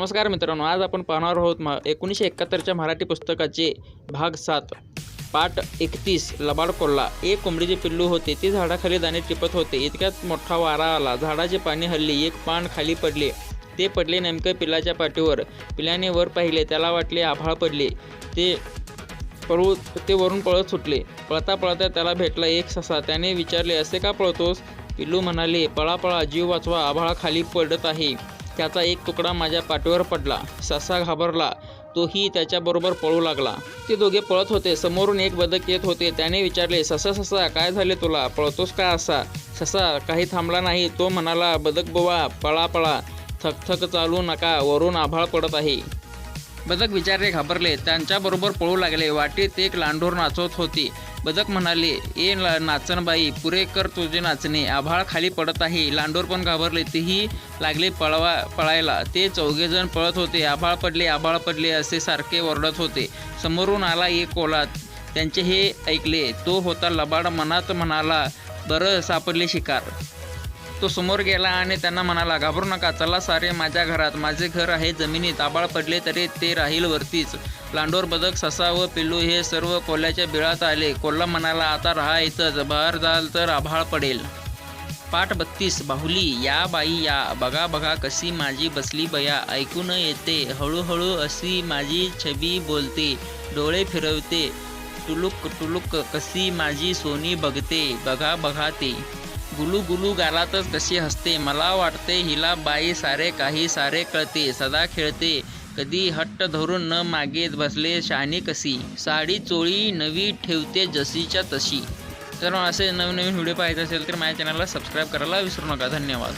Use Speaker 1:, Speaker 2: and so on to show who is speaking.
Speaker 1: नमस्कार मित्रांनो आज आपण पाहणार आहोत एकोणीसशे एकाहत्तरच्या मराठी पुस्तकाचे भाग सात पाठ एकतीस लबाड कोल्हा एक कोंबडीचे पिल्लू होते ते झाडाखाली दाणे टिपत होते. इतक्यात मोठा वारा आला. झाडाचे पाणी हल्ली एक पान खाली पडले. ते पडले नेमके पिल्लाच्या पाठीवर. पिल्लाने वर पाहिले त्याला वाटले आभाळ पडले. ते पळू ते वरून पळत सुटले. पळता पळता त्याला भेटला एक ससा. त्याने विचारले असे का पळतोस? पिल्लू म्हणाले पळा पळा जीव वाचवा आभाळा खाली पडत आहे. त्याचा एक तुकडा माझ्या पाठीवर पडला. ससा घाबरला. तोही त्याच्याबरोबर पळू लागला. ते दोघे पळत होते. समोरून एक बदक येत होते. त्याने विचारले ससा ससा काय झाले तुला? पळतोस का असा? ससा काही थांबला नाही. तो म्हणाला बदक बोवा पळा पळा. थकथक चालू नका. वरून आभाळ पडत आहे. बदक विचारले घाबरले. त्यांच्याबरोबर पळू लागले. वाटेत एक लांडोर नाचवत होती. बदक म्हणाले ए नाचणबाई पुरे कर तुझे नाचणे. आभाळ खाली पडत आहे. लांडोर पण घाबरले. तेही लागले पळवा पळायला. ते चौघेजण पळत होते. आभाळ पडले आभाळ पडले असे सारखे ओरडत होते. समोरून आला एक कोलात. त्यांचे हे ऐकले. तो होता लबाड मनात म्हणाला बरं सापडले शिकार. तो समोर गेला आणि त्यांना म्हणाला घाबरू नका चला सारे माझ्या घरात. माझे घर आहे जमिनीत. आबाळ पडले तरी ते राहील वरतीच. लांडोर बदक ससा व पिल्लू हे सर्व कोल्ह्याच्या बिळात आले. कोल्हा म्हणाला आता राहा इथंच. बाहेर जाल तर आभाळ पडेल. पाठ बत्तीस. बाहुली या बाई या. बघा बघा कशी माझी बसली बया. ऐकून येते. हळूहळू अशी माझी छबी बोलते. डोळे फिरवते. टुलुक टुलुक कशी माझी सोनी बघते. बघा बघा ते. गुलू गुलू गालातच कशी हसते. मला वाटते हिला बाई सारे काही सारे कळते. सदा खेळते. कधी हट्ट धरून न मागे बसले शहाणी कशी. साडी चोळी नवी ठेवते जशीच्या तशी. तर असे नवनवीन व्हिडिओ पाहायचे असेल तर माझ्या चॅनलला सबस्क्राईब करायला विसरू नका. धन्यवाद.